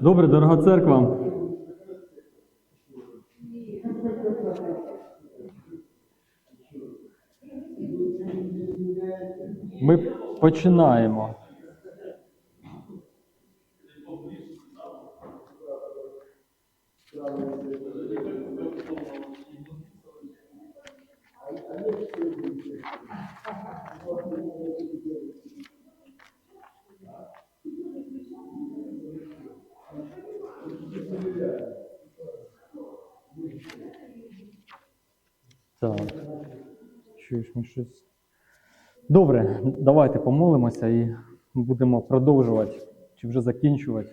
Добре, дорога церква. Ми починаємо. Так. Чуєш ми щось. Добре, давайте помолимося і будемо продовжувати чи вже закінчувати.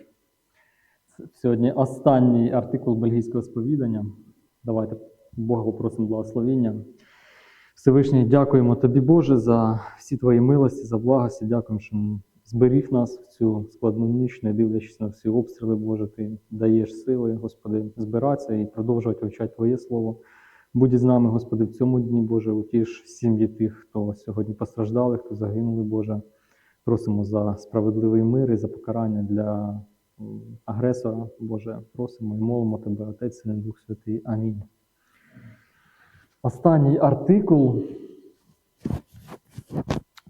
Сьогодні останній артикул бельгійського сповідання. Давайте Бога попросимо благословення. Всевишній, дякуємо тобі, Боже, за всі твої милості, за благості. Дякуємо, що зберіг нас в цю складну ніч, не дивлячись на всі обстріли, Боже, ти даєш сили, Господи, збиратися і продовжувати вивчати Твоє Слово. Будь із нами, Господи, в цьому дні, Боже, утіш сім'ї тих, хто сьогодні постраждали, хто загинули, Боже. Просимо за справедливий мир і за покарання для агресора, Боже. Просимо і молимо Тебе, Отець, Син Дух Святий. Амінь. Останній артикул,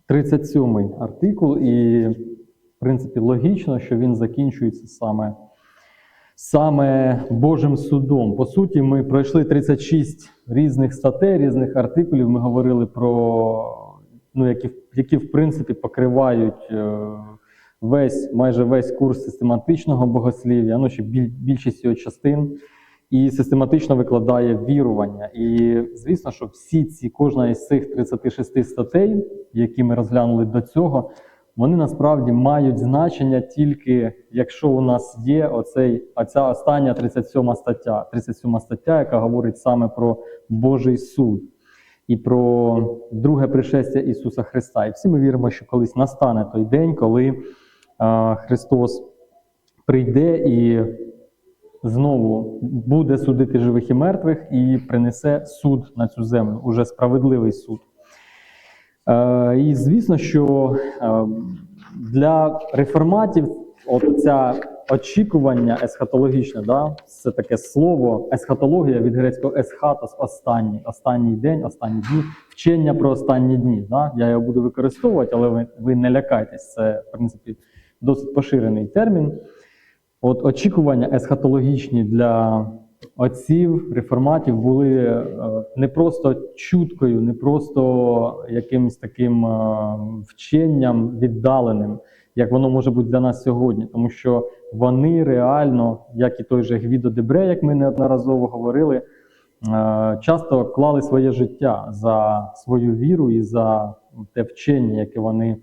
37-й артикул, і, в принципі, логічно, що він закінчується саме саме Божим судом. По суті, ми пройшли 36 різних статей, різних артикулів. Ми говорили про ну, які, які в принципі покривають е, весь, майже весь курс систематичного богослів'я, ну ще біль, більшість його частин. І систематично викладає вірування. І звісно, що всі ці, кожна із цих 36 статей, які ми розглянули до цього, вони насправді мають значення тільки якщо у нас є оцей, оця остання 37 стаття, 37 стаття, яка говорить саме про Божий суд і про друге пришестя Ісуса Христа. І всі ми віримо, що колись настане той день, коли а, Христос прийде і знову буде судити живих і мертвих і принесе суд на цю землю, уже справедливий суд. Е, І звісно, що е, для реформатів от ця очікування есхатологічне, да, це таке слово, есхатологія від грецького есхатос останній, останній день, останні дні, вчення про останні дні. Да? Я його буду використовувати, але ви, ви не лякайтесь, це в принципі досить поширений термін. От очікування есхатологічні для отців, реформатів були е, не просто чуткою, не просто якимось таким е, вченням віддаленим, як воно може бути для нас сьогодні, тому що вони реально, як і той же Гвідо Дебре, як ми неодноразово говорили, е, часто клали своє життя за свою віру і за те вчення, яке вони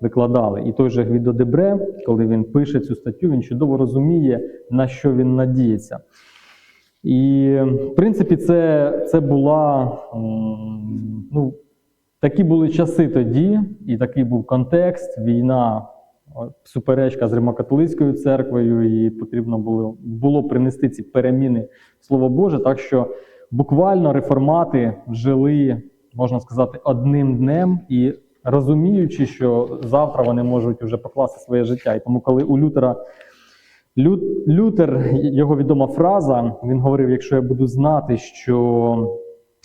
викладали. І той же Гвідо Дебре, коли він пише цю статтю, він чудово розуміє, на що він надіється. І, в принципі, це, це була ну, такі були часи тоді, і такий був контекст, війна, суперечка з Римокатолицькою церквою, і потрібно було, було принести ці переміни Слово Боже. Так що буквально реформати жили, можна сказати, одним днем і розуміючи, що завтра вони можуть вже покласти своє життя. І тому, коли у Лютера Лю- Лютер, його відома фраза, він говорив: якщо я буду знати, що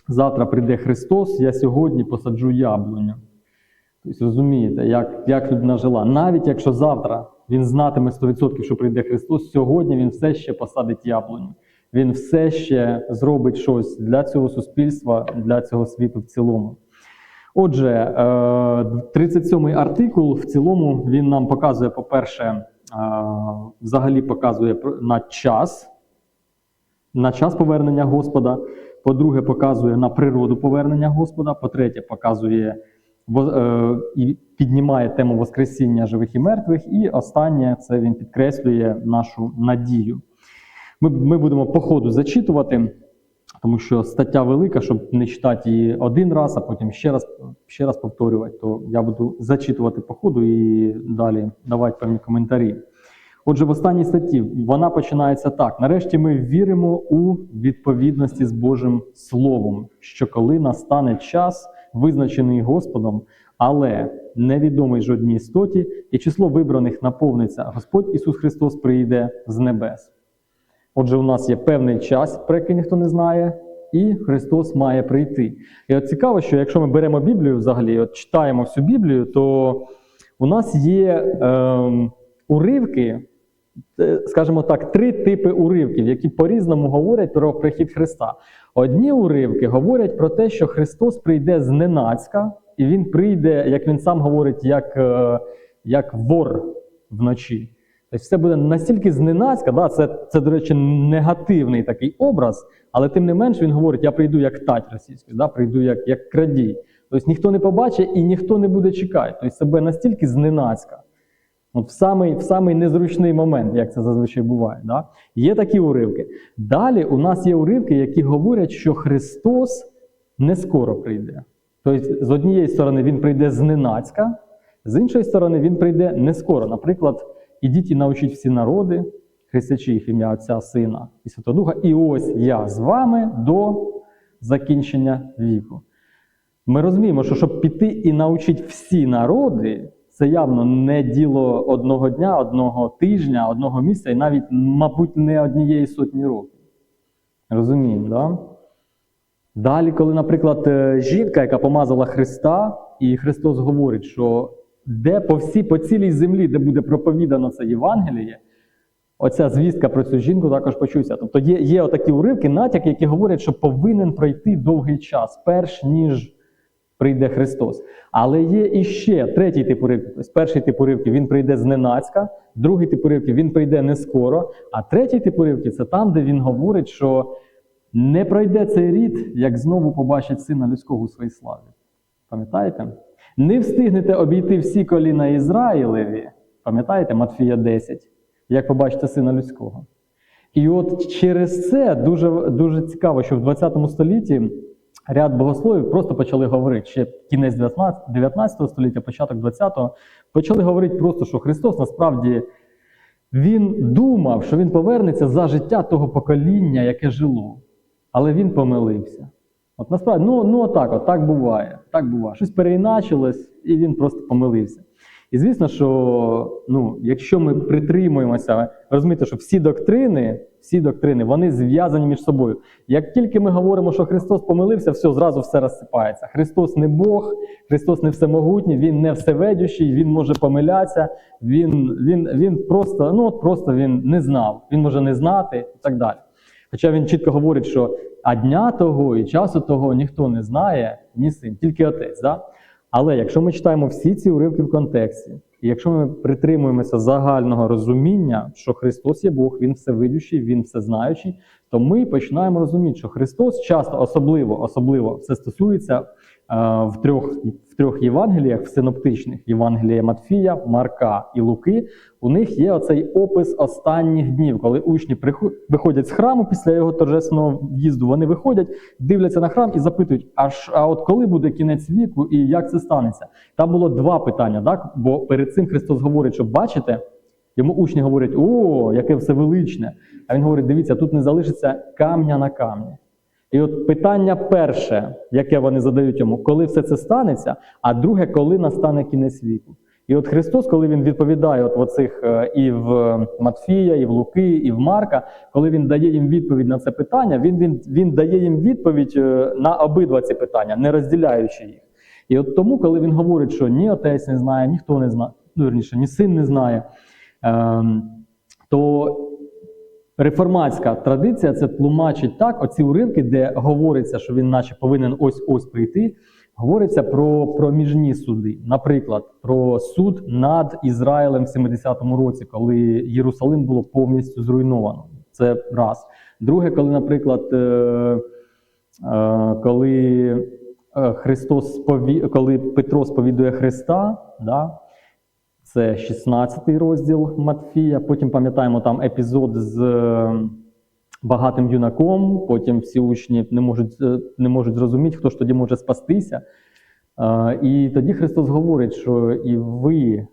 завтра прийде Христос, я сьогодні посаджу яблуню. Тобто, розумієте, як, як людина жила. Навіть якщо завтра він знатиме 100%, що прийде Христос, сьогодні він все ще посадить яблуню. Він все ще зробить щось для цього суспільства, для цього світу в цілому. Отже, е, 37-й артикул в цілому він нам показує, по-перше, е, взагалі показує на час, на час повернення Господа. По-друге, показує на природу повернення Господа. По-третє, показує е, і піднімає тему Воскресіння живих і мертвих. І останнє це він підкреслює нашу надію. Ми, ми будемо по ходу зачитувати, тому що стаття велика, щоб не читати її один раз, а потім ще раз, ще раз повторювати, то я буду зачитувати по ходу і далі давати певні коментарі. Отже, в останній статті вона починається так: нарешті ми віримо у відповідності з Божим Словом, що коли настане час, визначений Господом, але невідомий жодній істоті, і число вибраних наповниться. Господь Ісус Христос прийде з небес. Отже, у нас є певний час, про який ніхто не знає, і Христос має прийти. І от цікаво, що якщо ми беремо Біблію взагалі, от читаємо всю Біблію, то у нас є ем, уривки, е, скажімо так, три типи уривків, які по-різному говорять про прихід Христа. Одні уривки говорять про те, що Христос прийде зненацька, і Він прийде, як він сам говорить, як, е, як вор вночі. Тобто все буде настільки зненацька, да, це, це, до речі, негативний такий образ, але тим не менш він говорить: я прийду як тать російською, да, прийду як, як крадій. Тобто ніхто не побачить і ніхто не буде чекати. Тобто себе настільки зненацька. От в самий, в самий незручний момент, як це зазвичай буває. Да? Є такі уривки. Далі у нас є уривки, які говорять, що Христос не скоро прийде. Тобто, з однієї сторони, Він прийде зненацька, з іншої сторони, Він прийде не скоро. Наприклад, ідіть і научіть всі народи, хрестячи їх ім'я Отця, Сина і Святого Духа, і ось я з вами до закінчення віку. Ми розуміємо, що щоб піти і навчити всі народи, це явно не діло одного дня, одного тижня, одного місяця, і навіть, мабуть, не однієї сотні років. Розуміємо, да? Далі, коли, наприклад, е, жінка, яка помазала Христа, і Христос говорить, що де по всій по цілій землі, де буде проповідано це Євангеліє, оця звістка про цю жінку також почувся. Тобто є, є отакі уривки, натяки, які говорять, що повинен пройти довгий час, перш ніж прийде Христос. Але є іще третій тип уривків. Тобто перший тип уривків він прийде зненацька, другий тип уривків він прийде не скоро, а третій тип уривків це там, де він говорить, що не пройде цей рід, як знову побачить сина людського у своїй славі. Пам'ятаєте? Не встигнете обійти всі коліна Ізраїлеві. Пам'ятаєте, Матфія 10, як побачите сина людського. І от через це дуже, дуже цікаво, що в 20 столітті ряд богословів просто почали говорити, ще кінець 19, 19 століття, початок 20-го, почали говорити просто, що Христос насправді він думав, що він повернеться за життя того покоління, яке жило. Але він помилився. От насправді, ну, ну отак, от так буває. Так буває. Щось переіначилось, і він просто помилився. І звісно, що ну, якщо ми притримуємося, розумієте, що всі доктрини, всі доктрини, вони зв'язані між собою. Як тільки ми говоримо, що Христос помилився, все, зразу все розсипається. Христос не Бог, Христос не всемогутній, Він не всеведючий, Він може помилятися, Він, він, він просто, ну, просто він не знав, він може не знати і так далі. Хоча він чітко говорить, що а дня того і часу того ніхто не знає, ні син, тільки отець. Да? Але якщо ми читаємо всі ці уривки в контексті, і якщо ми притримуємося загального розуміння, що Христос є Бог, Він всевидючий, Він всезнаючий, то ми починаємо розуміти, що Христос часто особливо, особливо все стосується в трьох в трьох Євангеліях, в синоптичних Євангелія Матфія, Марка і Луки. У них є оцей опис останніх днів, коли учні виходять з храму після його торжественного в'їзду. Вони виходять, дивляться на храм і запитують: а, ж, а от коли буде кінець віку і як це станеться? Там було два питання, так? Бо перед цим Христос говорить, що бачите, йому учні говорять: о, яке все величне. А він говорить: дивіться, тут не залишиться камня на камні. І от питання перше, яке вони задають йому, коли все це станеться, а друге, коли настане кінець віку. І от Христос, коли він відповідає от в оцих е, і в Матфія, і в Луки, і в Марка, коли він дає їм відповідь на це питання, він, він, він дає їм відповідь е, на обидва ці питання, не розділяючи їх. І от тому, коли він говорить, що ні отець не знає, ніхто не знає, ну, верніше, ні син не знає, ем, то реформатська традиція це тлумачить так, оці уривки, де говориться, що він наче повинен ось-ось прийти, говориться про проміжні суди. Наприклад, про суд над Ізраїлем в 70-му році, коли Єрусалим було повністю зруйновано. Це раз. Друге, коли, наприклад, е, е, коли е, Христос коли Петро сповідує Христа, да, це 16 розділ Матфія. Потім пам'ятаємо там епізод з е, багатим юнаком. Потім всі учні не можуть, е, не можуть зрозуміти, хто ж тоді може спастися. Е, І тоді Христос говорить, що і ви.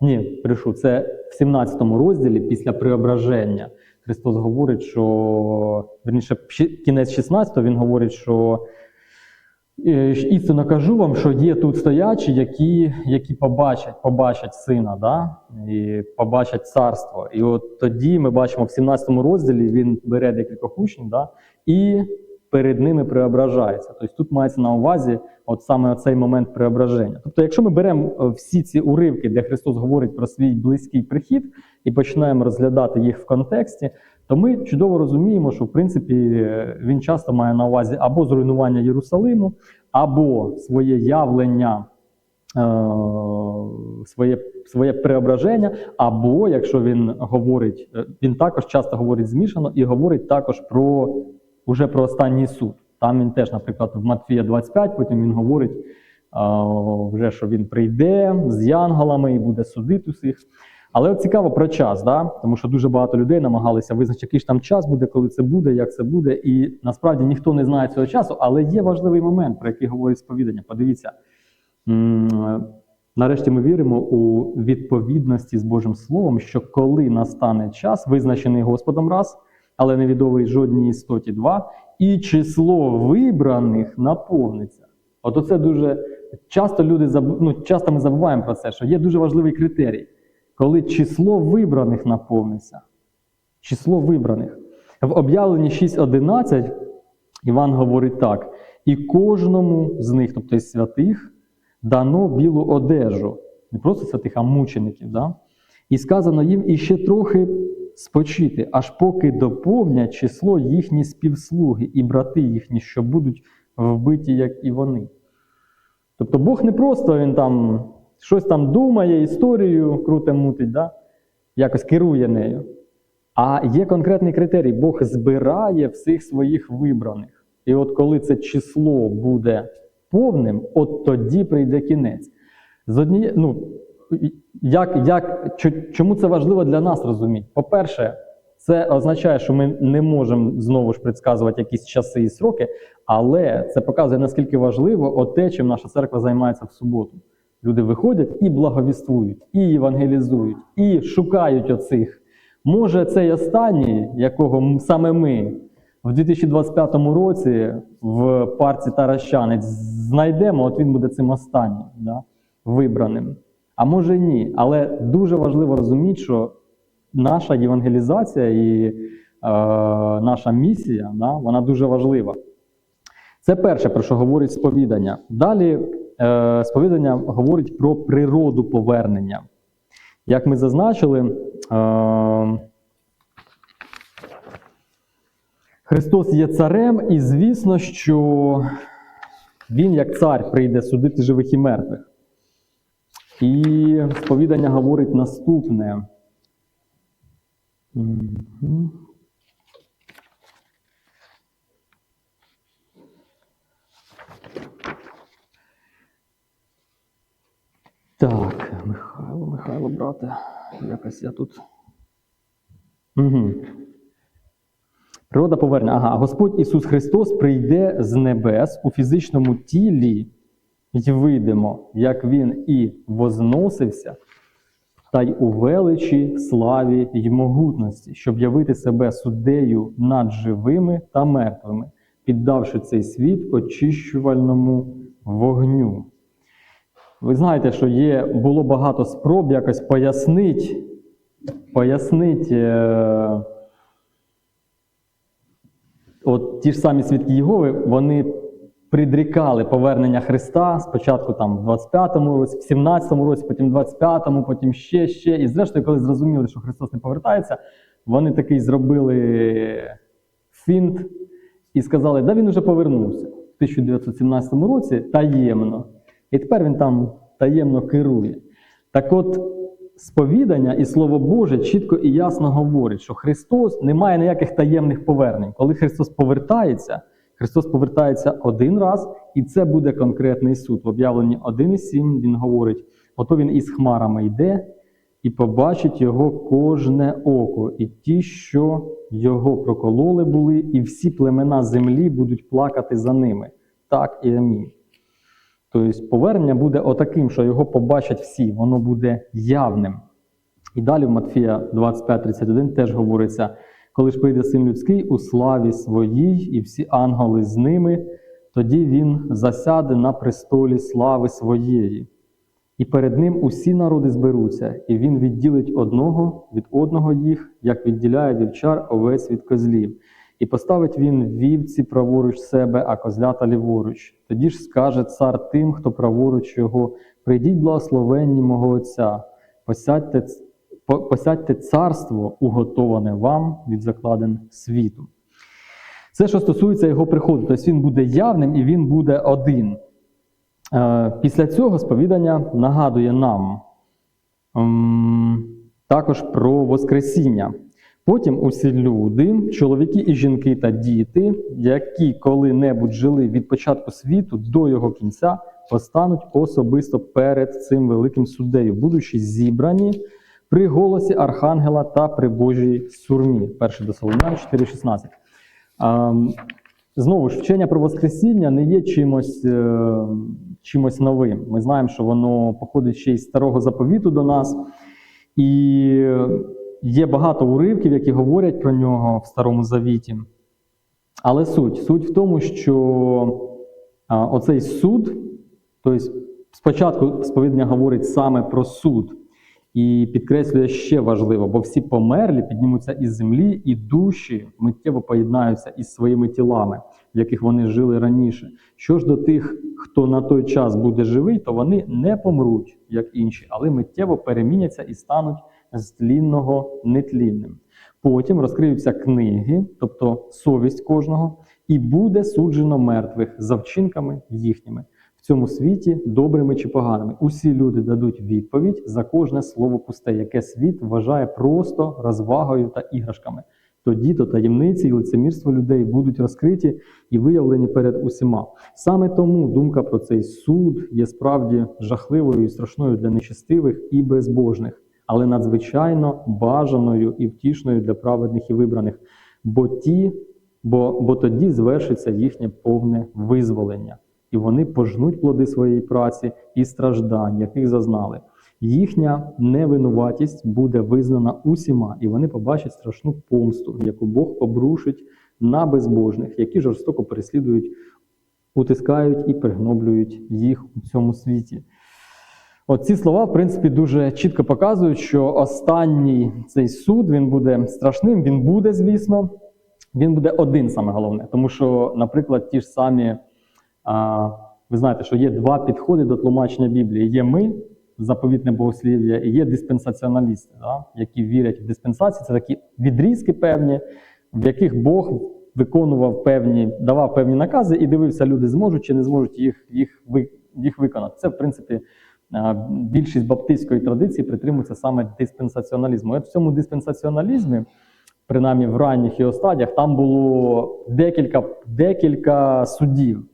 Ні, брешу, це в 17 розділі після преображення. Христос говорить, що верніше, кінець 16 він говорить, що Істинно кажу вам, що є тут стоячі, які, які побачать, побачать сина, да? і побачать царство. І от тоді ми бачимо в 17 розділі він бере декількох учнів, да? і перед ними преображається. Тобто тут мається на увазі от саме цей момент преображення. Тобто, якщо ми беремо е, всі ці уривки, де Христос говорить про свій близький прихід, і починаємо розглядати їх в контексті, то ми чудово розуміємо, що в принципі він часто має на увазі або зруйнування Єрусалиму, або своє явлення, е, своє, своє преображення, або якщо він говорить, е, він також часто говорить змішано і говорить також про уже про останній суд. Там він теж, наприклад, в Матфія 25, потім він говорить, е, вже, що він прийде з янголами і буде судити усіх. Але от цікаво про час, да? тому що дуже багато людей намагалися визначити, який ж там час буде, коли це буде, як це буде. І насправді ніхто не знає цього часу, але є важливий момент, про який говорить сповідання. Подивіться, нарешті ми віримо у відповідності з Божим Словом, що коли настане час, визначений Господом раз, але невідомий жодній істоті два, і число вибраних наповниться. От оце дуже часто люди ну, часто ми забуваємо про це, що є дуже важливий критерій коли число вибраних наповниться. Число вибраних. В об'явленні 6.11 Іван говорить так: і кожному з них, тобто із святих, дано білу одежу. Не просто святих, а мучеників. Да? І сказано їм іще трохи спочити, аж поки доповнять число їхні співслуги і брати їхні, що будуть вбиті, як і вони. Тобто Бог не просто він там щось там думає, історію круте мутить, да? якось керує нею. А є конкретний критерій: Бог збирає всіх своїх вибраних. І от коли це число буде повним, от тоді прийде кінець. З одніє... ну, як, як, Чому це важливо для нас розуміти? По-перше, це означає, що ми не можемо знову ж предсказувати якісь часи і сроки, але це показує, наскільки важливо те, чим наша церква займається в суботу. Люди виходять і благовіствують, і євангелізують, і шукають оцих. Може, цей останній, якого саме ми в 2025 році в парці Таращанець знайдемо, от він буде цим останнім, да, вибраним. А може ні. Але дуже важливо розуміти, що наша євангелізація і е, наша місія, да, вона дуже важлива. Це перше, про що говорить сповідання. Далі сповідання говорить про природу повернення. Як ми зазначили, е, Христос є царем, і звісно, що Він, як цар, прийде судити живих і мертвих. І сповідання говорить наступне. Так, Михайло, Михайло, брате, якось я тут. Угу. Природа поверне. Ага, Господь Ісус Христос прийде з небес у фізичному тілі, і видимо, як Він і возносився, та й у величі, славі й могутності, щоб явити себе суддею над живими та мертвими, піддавши цей світ очищувальному вогню. Ви знаєте, що є, було багато спроб якось пояснити, пояснити е, от ті ж самі свідки Єгови, вони придрікали повернення Христа спочатку там в 25-му році, в 17-му році, потім в 25-му, потім ще, ще. І зрештою, коли зрозуміли, що Христос не повертається, вони такий зробили фінт і сказали, да він уже повернувся в 1917 році таємно. І тепер він там таємно керує. Так от, сповідання і Слово Боже чітко і ясно говорить, що Христос не має ніяких таємних повернень. Коли Христос повертається, Христос повертається один раз, і це буде конкретний суд. В об'явленні 1,7 він говорить: ото він із хмарами йде, і побачить його кожне око, і ті, що його прокололи були, і всі племена землі будуть плакати за ними. Так і амінь. Тобто повернення буде отаким, що його побачать всі, воно буде явним. І далі в Матфія 25:31 теж говориться: коли ж прийде син людський у славі своїй, і всі ангели з ними, Тоді він засяде на престолі слави своєї, і перед ним усі народи зберуться, і він відділить одного від одного їх, як відділяє вівчар овець від козлів. І поставить він вівці праворуч себе, а козлята ліворуч. Тоді ж скаже цар тим, хто праворуч його: прийдіть благословенні мого Отця, посядьте, посядьте царство, уготоване вам від закладин світу. Це, що стосується його приходу, тобто він буде явним і він буде один. Е, Після цього сповідання нагадує нам також про Воскресіння. Потім усі люди, чоловіки і жінки та діти, які коли-небудь жили від початку світу до його кінця, постануть особисто перед цим великим суддею, будучи зібрані при голосі Архангела та при Божій сурмі. 1 до Солом'ян 4,16. Ем, Знову ж, вчення про Воскресіння не є чимось, е, чимось новим. Ми знаємо, що воно походить ще із старого заповіту до нас. І є багато уривків, які говорять про нього в Старому Завіті. Але суть суть в тому, що оцей суд, тобто спочатку сповідання говорить саме про суд, і підкреслює ще важливо, бо всі померлі піднімуться із землі, і душі миттєво поєднаються із своїми тілами, в яких вони жили раніше. Що ж до тих, хто на той час буде живий, то вони не помруть, як інші, але миттєво переміняться і стануть з тлінного нетлінним. Потім розкриються книги, тобто совість кожного, і буде суджено мертвих за вчинками їхніми в цьому світі, добрими чи поганими. Усі люди дадуть відповідь за кожне слово пусте, яке світ вважає просто розвагою та іграшками. Тоді то таємниці і лицемірство людей будуть розкриті і виявлені перед усіма. Саме тому думка про цей суд є справді жахливою і страшною для нечестивих і безбожних, але надзвичайно бажаною і втішною для праведних і вибраних. Бо ті, бо, бо тоді звершиться їхнє повне визволення, і вони пожнуть плоди своєї праці і страждань, яких зазнали. Їхня невинуватість буде визнана усіма, і вони побачать страшну помсту, яку Бог обрушить на безбожних, які жорстоко переслідують, утискають і пригноблюють їх у цьому світі. От ці слова, в принципі, дуже чітко показують, що останній цей суд він буде страшним, він буде, звісно, він буде один саме головне. Тому що, наприклад, ті ж самі, а, ви знаєте, що є два підходи до тлумачення Біблії. Є ми, заповітне богослів'я, і є диспенсаціоналісти, да, які вірять в диспенсації. Це такі відрізки певні, в яких Бог виконував певні, давав певні накази і дивився, люди зможуть чи не зможуть їх, їх, їх виконати. Це, в принципі, більшість баптистської традиції притримується саме диспенсаціоналізму. І От в цьому диспенсаціоналізмі, принаймні в ранніх його стадіях, там було декілька, декілька судів.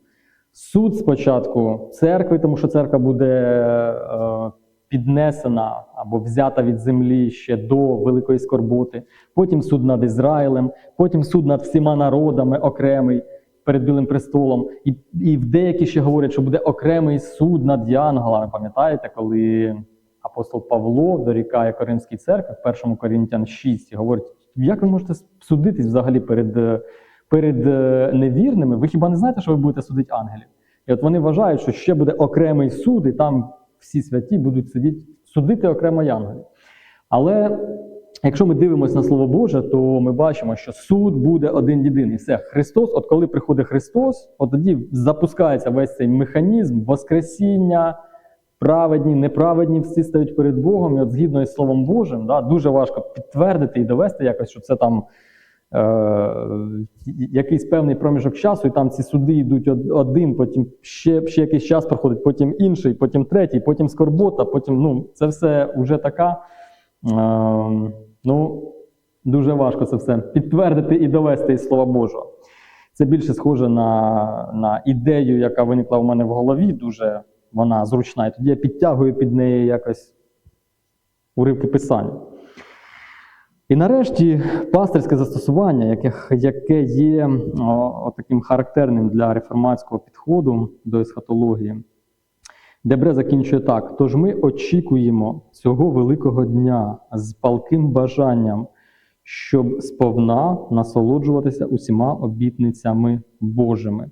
Суд спочатку церкви, тому що церква буде е, піднесена або взята від землі ще до великої скорботи. Потім суд над Ізраїлем, потім суд над всіма народами окремий перед Білим престолом. І, і в деякі ще говорять, що буде окремий суд над янголами. Пам'ятаєте, коли апостол Павло дорікає Коринській церкві в 1 Коринтян 6 і говорить, як ви можете судитись взагалі перед, перед е, невірними? Ви хіба не знаєте, що ви будете судити ангелів? І от вони вважають, що ще буде окремий суд, і там всі святі будуть сидіти, судити окремо янголів. Але якщо ми дивимося на Слово Боже, то ми бачимо, що суд буде один єдиний. Все, Христос, от коли приходить Христос, от тоді запускається весь цей механізм Воскресіння, праведні, неправедні, всі стають перед Богом. І от згідно із Словом Божим, да, дуже важко підтвердити і довести якось, що це там. Е, якийсь певний проміжок часу, і там ці суди йдуть один, потім ще, ще якийсь час проходить, потім інший, потім третій, потім скорбота, потім ну, це все вже така. Е, ну, дуже важко це все підтвердити і довести із Слова Божого. Це більше схоже на, на ідею, яка виникла в мене в голові, дуже вона зручна. І тоді я підтягую під неї якось уривки писання. І нарешті пастирське застосування, яке, яке є о, о, таким характерним для реформатського підходу до есхатології. Дебре закінчує так: тож ми очікуємо цього великого дня з палким бажанням, щоб сповна насолоджуватися усіма обітницями Божими.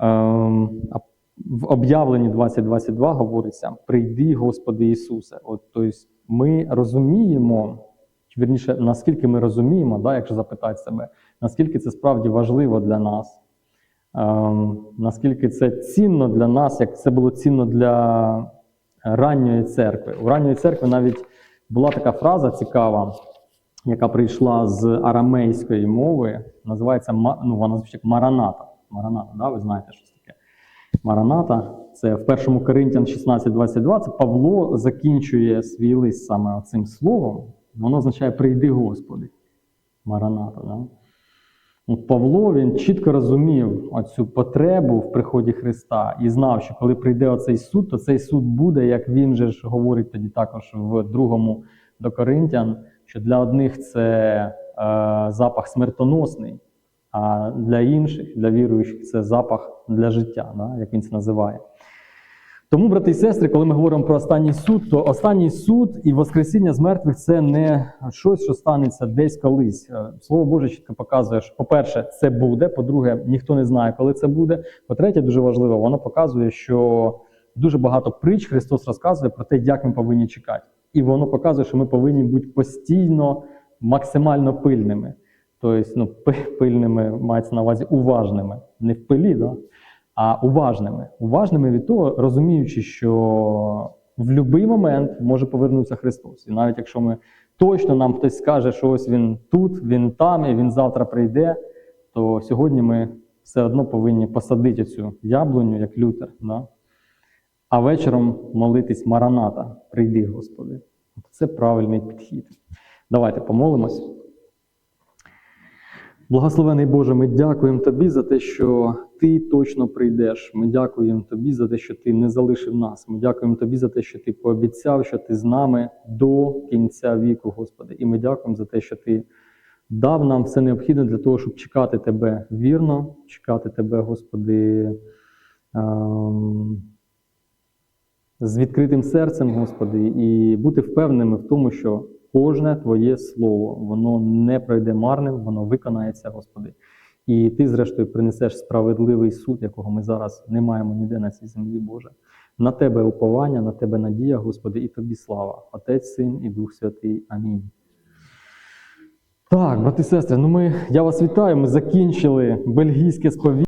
Ем, в об'явленні 2022 говориться: прийди, Господи Ісусе. От, тобто ми розуміємо, вірніше, наскільки ми розуміємо, да, якщо запитати себе, наскільки це справді важливо для нас, наскільки це цінно для нас, як це було цінно для ранньої церкви. У ранньої церкви навіть була така фраза цікава, яка прийшла з арамейської мови, називається ну, вона звучить мараната. Мараната, да? ви знаєте, що таке. Мараната, це в першому Коринтян 16.22, це Павло закінчує свій лист саме цим словом. Воно означає прийди Господи. Мараната. Да? Павло він чітко розумів оцю потребу в приході Христа і знав, що коли прийде оцей суд, то цей суд буде, як він же ж говорить тоді також в другому до Коринтян, що для одних це е, запах смертоносний, а для інших, для віруючих, це запах для життя, да, як він це називає. Тому, брати і сестри, коли ми говоримо про останній суд, то останній суд і Воскресіння з мертвих це не щось, що станеться десь колись. Е, Слово Боже чітко показує, що, по-перше, це буде. По-друге, ніхто не знає, коли це буде. По-третє, дуже важливо, воно показує, що дуже багато притч Христос розказує про те, як ми повинні чекати. І воно показує, що ми повинні бути постійно максимально пильними. Тобто, ну, пи- пильними мається на увазі уважними, не в пилі, да? А уважними. Уважними від того, розуміючи, що в будь-який момент може повернутися Христос. І навіть якщо ми точно нам хтось скаже, що ось він тут, він там, і він завтра прийде, то сьогодні ми все одно повинні посадити цю яблуню, як лютер. Да? А вечором молитись Мараната, прийди, Господи. Це правильний підхід. Давайте помолимось. Благословений Боже, ми дякуємо Тобі за те, що Ти точно прийдеш. Ми дякуємо Тобі за те, що Ти не залишив нас. Ми дякуємо Тобі за те, що Ти пообіцяв, що Ти з нами до кінця віку, Господи. І ми дякуємо за те, що Ти дав нам все необхідне для того, щоб чекати Тебе вірно, чекати Тебе, Господи, ем, з відкритим серцем, Господи, і бути впевненими в тому, що кожне Твоє слово, воно не пройде марним, воно виконається, Господи. І Ти, зрештою, принесеш справедливий суд, якого ми зараз не маємо ніде на цій землі, Боже. На Тебе уповання, на Тебе надія, Господи, і Тобі слава. Отець, Син і Дух Святий. Амінь. Так, брати і сестри, ну ми, я вас вітаю. Ми закінчили бельгійське сповідання.